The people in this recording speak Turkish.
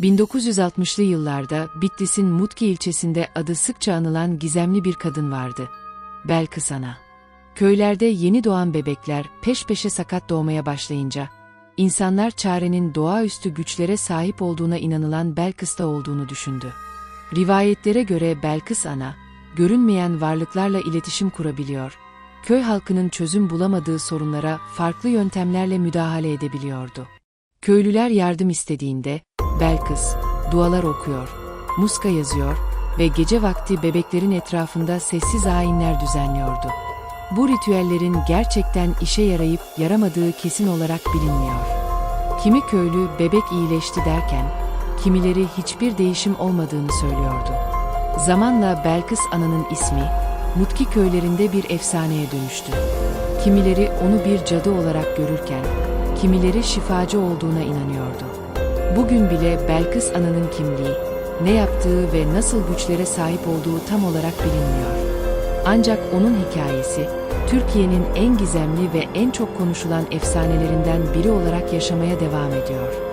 1960'lı yıllarda Bitlis'in Mutki ilçesinde adı sıkça anılan gizemli bir kadın vardı. Belkıs Ana. Köylerde yeni doğan bebekler peş peşe sakat doğmaya başlayınca, insanlar çarenin doğaüstü güçlere sahip olduğuna inanılan Belkıs'ta olduğunu düşündü. Rivayetlere göre Belkıs Ana, görünmeyen varlıklarla iletişim kurabiliyor, köy halkının çözüm bulamadığı sorunlara farklı yöntemlerle müdahale edebiliyordu. Köylüler yardım istediğinde, Belkıs, dualar okuyor, muska yazıyor ve gece vakti bebeklerin etrafında sessiz ayinler düzenliyordu. Bu ritüellerin gerçekten işe yarayıp yaramadığı kesin olarak bilinmiyor. Kimi köylü bebek iyileşti derken, kimileri hiçbir değişim olmadığını söylüyordu. Zamanla Belkıs Ana'nın ismi, Mutki köylerinde bir efsaneye dönüştü. Kimileri onu bir cadı olarak görürken, kimileri şifacı olduğuna inanıyordu. Bugün bile Belkıs Ana'nın kimliği, ne yaptığı ve nasıl güçlere sahip olduğu tam olarak bilinmiyor. Ancak onun hikayesi, Türkiye'nin en gizemli ve en çok konuşulan efsanelerinden biri olarak yaşamaya devam ediyor.